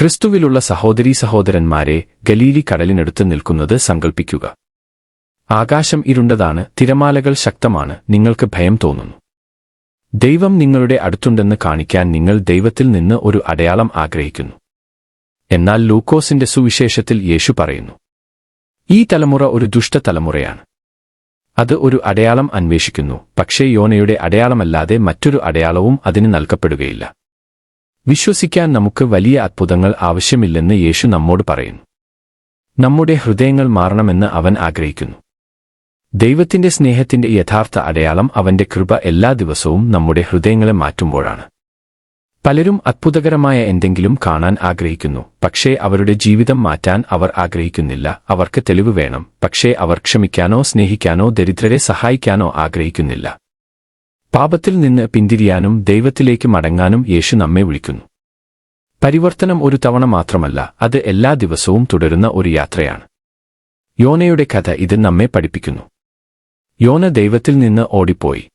ക്രിസ്തുവിലുള്ള സഹോദരീ സഹോദരന്മാരെ ഗലീലി കടലിനടുത്ത് നിൽക്കുന്നത് സങ്കൽപ്പിക്കുക. ആകാശം ഇരുണ്ടതാണ് തിരമാലകൾ ശക്തമാണ് നിങ്ങൾക്ക് ഭയം തോന്നുന്നു. ദൈവം നിങ്ങളുടെ അടുത്തുണ്ടെന്ന് കാണിക്കാൻ നിങ്ങൾ ദൈവത്തിൽ നിന്ന് ഒരു അടയാളം ആഗ്രഹിക്കുന്നു. എന്നാൽ ലൂക്കോസിന്റെ സുവിശേഷത്തിൽ യേശു പറയുന്നു ഈ തലമുറ ഒരു ദുഷ്ട തലമുറയാണ്. അത് ഒരു അടയാളം അന്വേഷിക്കുന്നു പക്ഷേ യോനയുടെ അടയാളമല്ലാതെ മറ്റൊരു അടയാളവും അതിന് നൽകപ്പെടുകയില്ല. വിശ്വസിക്കാൻ നമുക്ക് വലിയ അത്ഭുതങ്ങൾ ആവശ്യമില്ലെന്ന് യേശു നമ്മോട് പറയുന്നു. നമ്മുടെ ഹൃദയങ്ങൾ മാറണമെന്ന് അവൻ ആഗ്രഹിക്കുന്നു. ദൈവത്തിന്റെ സ്നേഹത്തിന്റെ യഥാർത്ഥ അടയാളം അവന്റെ കൃപ എല്ലാ ദിവസവും നമ്മുടെ ഹൃദയങ്ങളെ മാറ്റുമ്പോഴാണ്. പലരും അത്ഭുതകരമായ എന്തെങ്കിലും കാണാൻ ആഗ്രഹിക്കുന്നു പക്ഷേ അവരുടെ ജീവിതം മാറ്റാൻ അവർ ആഗ്രഹിക്കുന്നില്ല അവർക്ക് തെളിവ് വേണം പക്ഷേ അവർ ക്ഷമിക്കാനോ സ്നേഹിക്കാനോ ദരിദ്രരെ സഹായിക്കാനോ ആഗ്രഹിക്കുന്നില്ല. പാപത്തിൽ നിന്ന് പിന്തിരിയാനും ദൈവത്തിലേക്ക് മടങ്ങാനും യേശു നമ്മെ വിളിക്കുന്നു. പരിവർത്തനം ഒരു തവണ മാത്രമല്ല അത് എല്ലാ ദിവസവും തുടരുന്ന ഒരു യാത്രയാണ്. യോനയുടെ കഥ ഇത് നമ്മെ പഠിപ്പിക്കുന്നു. യോന ദൈവത്തിൽ നിന്ന് ഓടിപ്പോയി.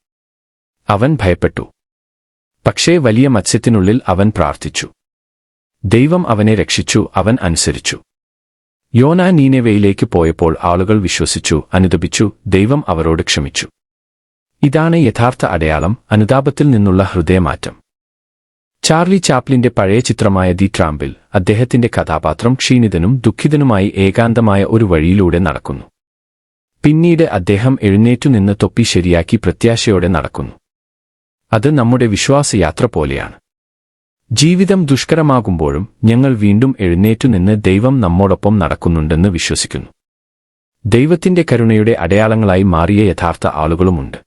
അവൻ ഭയപ്പെട്ടു. പക്ഷേ വലിയ മത്സ്യത്തിനുള്ളിൽ അവൻ പ്രാർത്ഥിച്ചു. ദൈവം അവനെ രക്ഷിച്ചു അവൻ അനുസരിച്ചു. യോന നീനവയിലേക്ക് പോയപ്പോൾ ആളുകൾ വിശ്വസിച്ചു അനുദപിച്ചു ദൈവം അവരോട് ക്ഷമിച്ചു. ഇതാണ് യഥാർത്ഥ അടയാളം അനുതാപത്തിൽ നിന്നുള്ള ഹൃദയമാറ്റം. ചാർലി ചാപ്ലിന്റെ പഴയ ചിത്രമായ ദി ട്രാമ്പിൽ അദ്ദേഹത്തിന്റെ കഥാപാത്രം ക്ഷീണിതനും ദുഃഖിതനുമായി ഏകാന്തമായ ഒരു വഴിയിലൂടെ നടക്കുന്നു. പിന്നീട് അദ്ദേഹം എഴുന്നേറ്റുനിന്ന് തൊപ്പി ശരിയാക്കി പ്രത്യാശയോടെ നടക്കുന്നു. അത് നമ്മുടെ വിശ്വാസയാത്ര പോലെയാണ്. ജീവിതം ദുഷ്കരമാകുമ്പോഴും ഞങ്ങൾ വീണ്ടും എഴുന്നേറ്റുനിന്ന് ദൈവം നമ്മോടൊപ്പം നടക്കുന്നുണ്ടെന്ന് വിശ്വസിക്കുന്നു. ദൈവത്തിന്റെ കരുണയുടെ അടയാളങ്ങളായി മാറിയ യഥാർത്ഥ ആളുകളുമുണ്ട്.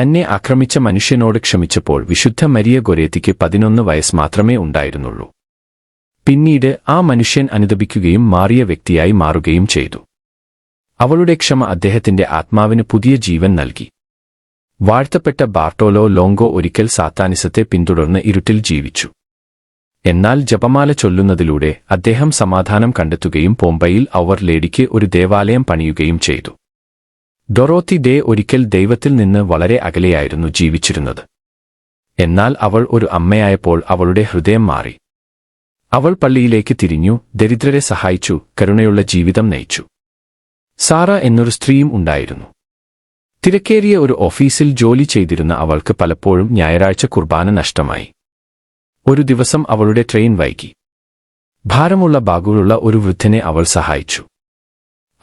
തന്നെ ആക്രമിച്ച മനുഷ്യനോട് ക്ഷമിച്ചപ്പോൾ വിശുദ്ധ മരിയ ഗൊരേത്തിക്ക് പതിനൊന്ന് വയസ്സ് മാത്രമേ ഉണ്ടായിരുന്നുള്ളൂ. പിന്നീട് ആ മനുഷ്യൻ അനുദപിക്കുകയും മാറിയ വ്യക്തിയായി മാറുകയും ചെയ്തു. അവളുടെ ക്ഷമ അദ്ദേഹത്തിന്റെ ആത്മാവിന് പുതിയ ജീവൻ നൽകി. വാഴ്ത്തപ്പെട്ട ബാർട്ടോലോ ലോങ്കോ ഒരിക്കൽ സാത്താനിസത്തെ പിന്തുടർന്ന് ഇരുട്ടിൽ ജീവിച്ചു. എന്നാൽ ജപമാല ചൊല്ലുന്നതിലൂടെ അദ്ദേഹം സമാധാനം കണ്ടെത്തുകയും പോംബയിൽ അവർ ലേഡിക്ക് ഒരു ദേവാലയം പണിയുകയും ചെയ്തു. ഡൊറോത്തി ഡേ ഒരിക്കൽ ദൈവത്തിൽ നിന്ന് വളരെ അകലെയായിരുന്നു ജീവിച്ചിരുന്നത്. എന്നാൽ അവൾ ഒരു അമ്മയായപ്പോൾ അവളുടെ ഹൃദയം മാറി. അവൾ പള്ളിയിലേക്ക് തിരിഞ്ഞു ദരിദ്രരെ സഹായിച്ചു കരുണയുള്ള ജീവിതം നയിച്ചു. സാറ എന്നൊരു സ്ത്രീയും ഉണ്ടായിരുന്നു. തിരക്കേറിയ ഒരു ഓഫീസിൽ ജോലി ചെയ്തിരുന്ന അവൾക്ക് പലപ്പോഴും ഞായറാഴ്ച കുർബാന നഷ്ടമായി. ഒരു ദിവസം അവളുടെ ട്രെയിൻ വൈകി. ഭാരമുള്ള ബാഗുകളുള്ള ഒരു വൃദ്ധനെ അവൾ സഹായിച്ചു.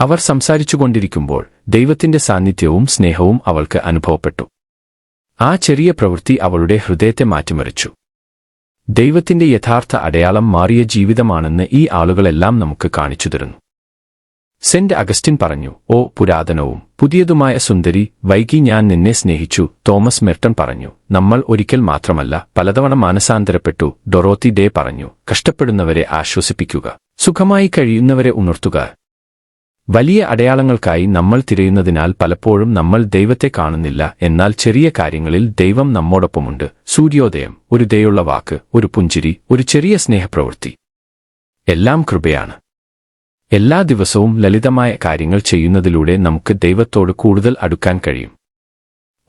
അവർ സംസാരിച്ചുകൊണ്ടിരിക്കുമ്പോൾ ദൈവത്തിന്റെ സാന്നിധ്യവും സ്നേഹവും അവൾക്ക് അനുഭവപ്പെട്ടു. ആ ചെറിയ പ്രവൃത്തി അവളുടെ ഹൃദയത്തെ മാറ്റിമറിച്ചു. ദൈവത്തിന്റെ യഥാർത്ഥ അടയാളം മാറിയ ജീവിതമാണെന്ന് ഈ ആളുകളെല്ലാം നമുക്ക് കാണിച്ചു തരുന്നു. സെന്റ് അഗസ്റ്റിൻ പറഞ്ഞു ഓ പുരാതനവും പുതിയതുമായ സുന്ദരി വൈകി ഞാൻ നിന്നെ സ്നേഹിച്ചു തോമസ് മെർട്ടൺ പറഞ്ഞു നമ്മൾ ഒരിക്കൽ മാത്രമല്ല പലതവണ മാനസാന്തരപ്പെട്ടു ഡൊറോത്തി ഡേ പറഞ്ഞു കഷ്ടപ്പെടുന്നവരെ ആശ്വസിപ്പിക്കുക സുഖമായി കഴിയുന്നവരെ ഉണർത്തുക വലിയ അടയാളങ്ങൾക്കായി നമ്മൾ തിരയുന്നതിനാൽ പലപ്പോഴും നമ്മൾ ദൈവത്തെ കാണുന്നില്ല. എന്നാൽ ചെറിയ കാര്യങ്ങളിൽ ദൈവം നമ്മോടൊപ്പമുണ്ട്. സൂര്യോദയം ഒരു ദയുള്ള വാക്ക് ഒരു പുഞ്ചിരി ഒരു ചെറിയ സ്നേഹപ്രവൃത്തി. എല്ലാം കൃപയാണ്. എല്ലാ ദിവസവും ലളിതമായ കാര്യങ്ങൾ ചെയ്യുന്നതിലൂടെ നമുക്ക് ദൈവത്തോട് കൂടുതൽ അടുക്കാൻ കഴിയും.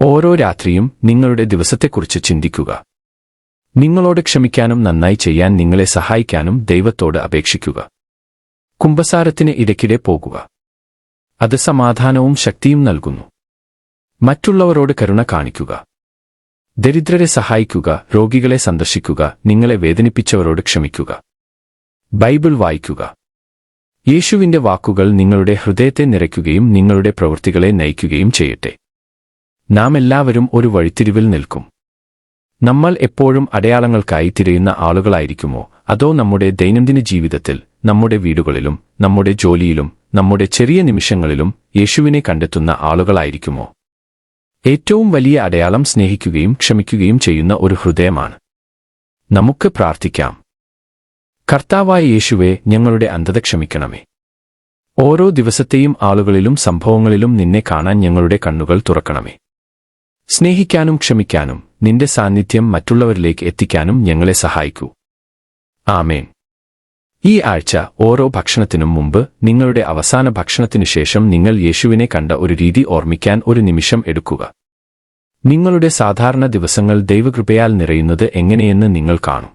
ഓരോ രാത്രിയും നിങ്ങളുടെ ദിവസത്തെക്കുറിച്ച് ചിന്തിക്കുക. നിങ്ങളോട് ക്ഷമിക്കാനും നന്നായി ചെയ്യാൻ നിങ്ങളെ സഹായിക്കാനും ദൈവത്തോട് അപേക്ഷിക്കുക. കുംഭസാരത്തിന് ഇടയ്ക്കിടെ പോകുക. അത് സമാധാനവും ശക്തിയും നൽകുന്നു. മറ്റുള്ളവരോട് കരുണ കാണിക്കുക. ദരിദ്രരെ സഹായിക്കുക രോഗികളെ സന്ദർശിക്കുക നിങ്ങളെ വേദനിപ്പിച്ചവരോട് ക്ഷമിക്കുക. ബൈബിൾ വായിക്കുക. യേശുവിന്റെ വാക്കുകൾ നിങ്ങളുടെ ഹൃദയത്തെ നിറയ്ക്കുകയും നിങ്ങളുടെ പ്രവൃത്തികളെ നയിക്കുകയും ചെയ്യട്ടെ. നാം എല്ലാവരും ഒരു വഴിത്തിരിവിൽ നിൽക്കും. നമ്മൾ എപ്പോഴും അടയാളങ്ങൾക്കായി തിരയുന്ന ആളുകളായിരിക്കുമോ? അതോ നമ്മുടെ ദൈനംദിന ജീവിതത്തിൽ നമ്മുടെ വീടുകളിലും നമ്മുടെ ജോലിയിലും നമ്മുടെ ചെറിയ നിമിഷങ്ങളിലും യേശുവിനെ കണ്ടെത്തുന്ന ആളുകളായിരിക്കുമോ? ഏറ്റവും വലിയ അടയാളം സ്നേഹിക്കുകയും ക്ഷമിക്കുകയും ചെയ്യുന്ന ഒരു ഹൃദയമാണ്. നമുക്ക് പ്രാർത്ഥിക്കാം. കർത്താവായ യേശുവെ ഞങ്ങളുടെ അന്ധത ക്ഷമിക്കണമേ. ഓരോ ദിവസത്തെയും ആളുകളിലും സംഭവങ്ങളിലും നിന്നെ കാണാൻ ഞങ്ങളുടെ കണ്ണുകൾ തുറക്കണമേ. സ്നേഹിക്കാനും ക്ഷമിക്കാനും നിന്റെ സാന്നിധ്യം മറ്റുള്ളവരിലേക്ക് എത്തിക്കാനും ഞങ്ങളെ സഹായിക്കൂ. ആമേൻ. ഈ ആഴ്ച ഓരോ ഭക്ഷണത്തിനും മുമ്പ് നിങ്ങളുടെ അവസാന ഭക്ഷണത്തിനു ശേഷം നിങ്ങൾ യേശുവിനെ കണ്ട ഒരു രീതി ഓർമ്മിക്കാൻ ഒരു നിമിഷം എടുക്കുക. നിങ്ങളുടെ സാധാരണ ദിവസങ്ങൾ ദൈവകൃപയാൽ നിറയുന്നത് എങ്ങനെയെന്ന് നിങ്ങൾ കാണും.